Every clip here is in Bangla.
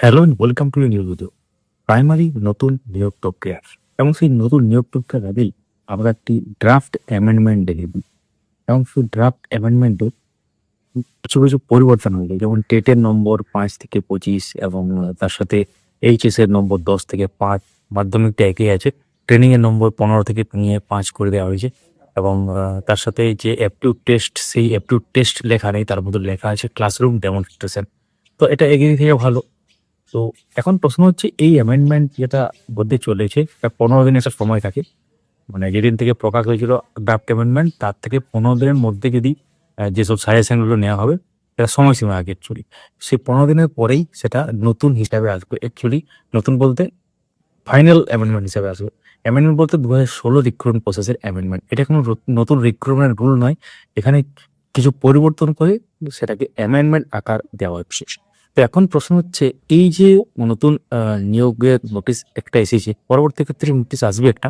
Hello welcome to new video primary নতুন নিয়োগ প্রক্রিয়া। এবং সেই নতুন নিয়োগ প্রক্রিয়ার আগেই আমরা একটি ড্রাফট অ্যামেন্ডমেন্ট দেখে এবং সেই ড্রাফট অ্যামেন্ডমেন্টে কিছু কিছু পরিবর্তন হয়ে যায় যেমন টেটের নম্বর পাঁচ থেকে পঁচিশ এবং তার সাথে এইচএস এর নম্বর দশ থেকে পাঁচ মাধ্যমিকটা একই আছে। ট্রেনিং এর নম্বর পনেরো থেকে নিয়ে পাঁচ করে দেওয়া হয়েছে। এবং তার সাথে যে অ্যাপটিউড টেস্ট সেই অ্যাপটিউড টেস্ট লেখা নেই, তার মধ্যে লেখা আছে ক্লাসরুম ডেমনস্ট্রেশন তো এটা এগিয়ে থেকে ভালো। তো এখন প্রশ্ন হচ্ছে, এই অ্যামেন্ডমেন্ট যেটা বলতে চলেছে পনেরো দিনের একটা সময় থাকে। মানে যেদিন থেকে প্রকাশ হয়েছিল ড্রাফট অ্যামেন্ডমেন্ট তার থেকে পনেরো দিনের মধ্যে যদি যেসব সাজেশনগুলো নেওয়া হবে, সেটা সময়সীমা আগে অ্যাকচুয়ালি সেই পনেরো দিনের পরেই সেটা নতুন হিসাবে আসবে। অ্যাকচুয়ালি নতুন বলতে ফাইনাল অ্যামেন্ডমেন্ট হিসাবে আসবে। অ্যামেন্ডমেন্ট বলতে দু হাজার ষোলো রিক্রুটমেন্ট প্রসেসের অ্যামেন্ডমেন্ট এটা কোনো নতুন রিক্রুটমেন্ট রুল নয়। এখানে কিছু পরিবর্তন করে সেটাকে অ্যামেন্ডমেন্ট আকার দেওয়া হচ্ছে। তো এখন প্রশ্ন হচ্ছে এই যে নতুন নিয়োগের নোটিশ একটা এসেছে পরবর্তী ক্ষেত্রে নোটিশ আসবে একটা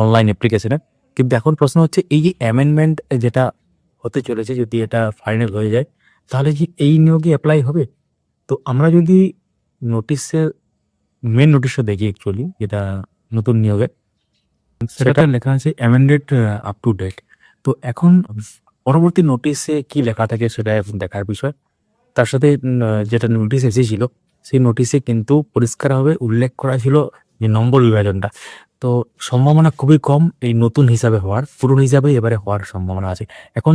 অনলাইন অ্যাপ্লিকেশনে কিন্তু এখন প্রশ্ন হচ্ছে এই যে অ্যামেন্ডমেন্ট যেটা হতে চলেছে যদি এটা ফাইনাল হয়ে যায় তাহলে কি এই নিয়োগে অ্যাপ্লাই হবে? তো আমরা যদি নোটিশের মেন নোটিশটা দেখি অ্যাকচুয়ালি যেটা নতুন নিয়োগে সেটা লেখা আছে অ্যামেন্ডেড আপ টু ডেট তো এখন পরবর্তী নোটিশে কি লেখা থাকে সেটা এখন দেখার বিষয়। তার সাথে যেটা নোটিশ এসেছিল, সেই নোটিশে কিন্তু পরিষ্কারভাবে উল্লেখ করা ছিল যে নম্বর বিভাজনটা। তো সম্ভাবনা খুবই কম এই নতুন হিসাবে হওয়ার, পুরনো হিসাবে এবারে হওয়ার সম্ভাবনা আছে। এখন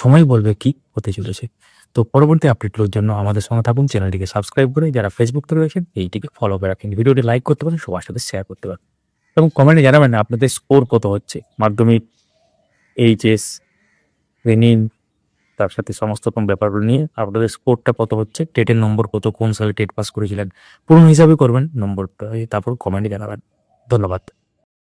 সময় বলবে কি হতে চলেছে। তো পরবর্তী আপডেটগুলোর জন্য আমাদের সঙ্গে থাকুন, চ্যানেলটিকে সাবস্ক্রাইব করে যারা ফেসবুক থেকে রয়েছেন, এইটিকে ফলো করে রাখেন। ভিডিওটি লাইক করতে পারেন, সবার সাথে শেয়ার করতে পারেন। এবং কমেন্টে জানাবেন আপনাদের স্কোর কত হচ্ছে? মাধ্যমিক এইচএস রেনিন তার সাথে সমস্ত রকম ব্যাপারগুলো নিয়ে আপনাদের স্কোরটা কত হচ্ছে টেটের নম্বর কত, কোন সালে টেট পাস করেছিলেন, পুরনো হিসাবে করবেন নম্বরটা তারপর কমেন্টে জানাবেন। ধন্যবাদ।